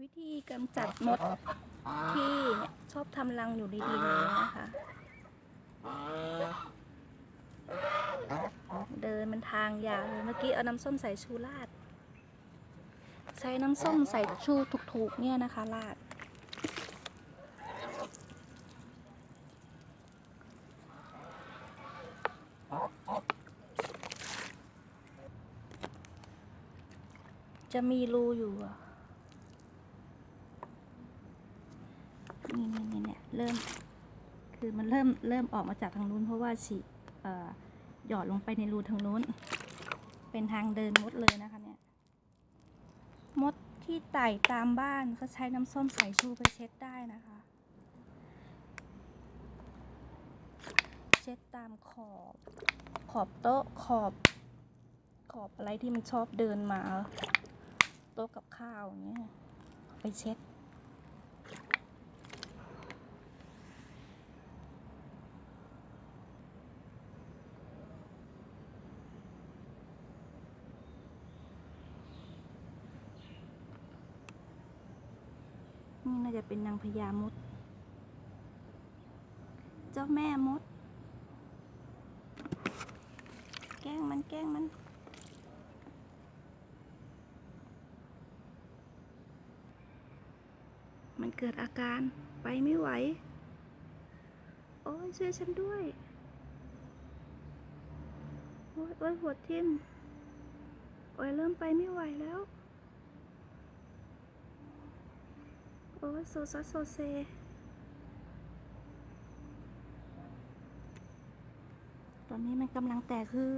วิธีกำจัดมดที่เนี่ยชอบทำรังอยู่ดีๆเลยนะคะ เดินมันทางยาวเลยเมื่อกี้เอาน้ำส้มสายชูราด ใช้น้ำส้มสายชูถูกๆเนี่ยนะคะราดจะมีรูอยู่อะนี่นี่นี่ เริ่ม คือมันเริ่มเริ่มออกมาจากทางนู้นเพราะว่าฉีเออหยอดลงไปในรูทางนู้น เป็นทางเดินมดเลยนะคะเนี่ย มดที่ไต่ตามบ้านก็ใช้น้ำส้มสายชูไปเช็ดได้นะคะ เช็ดตามขอบ ขอบโต๊ะขอบ ขอบอะไรที่มันชอบเดินมา โต๊ะกับข้าวอย่างเงี้ยไปเช็ด นี่น่าจะเป็นนางพญามด เจ้าแม่มด แกล้งมันแกล้งมัน มันเกิดอาการไปไม่ไหว โอ้ยช่วยฉันด้วย โอ้ยโอ้ยหัวทิ่มโอ้ยเริ่มไปไม่ไหวแล้ว โอ้โซซัสโซเซตอนนี้มันกำลังแตกคือ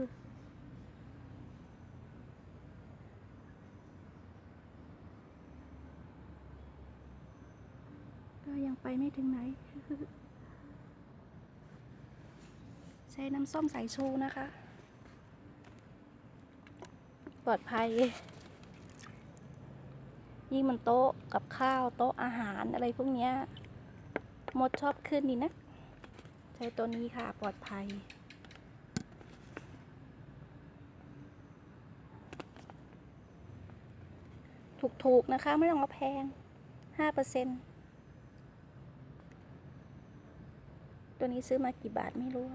ก็ยังไปไม่ถึงไหน ใช้น้ำส้มสายชูนะคะ ปลอดภัย ยิ่งมันโต๊ะกับข้าวโต๊ะอาหารอะไรพวกเนี้ยมดชอบขึ้นนี่นะ ใช้ตัวนี้ค่ะปลอดภัย ถูกๆนะคะไม่ต้องเอาแพงห้าเปอร์เซ็นตัวนี้ซื้อมากี่บาทไม่รู้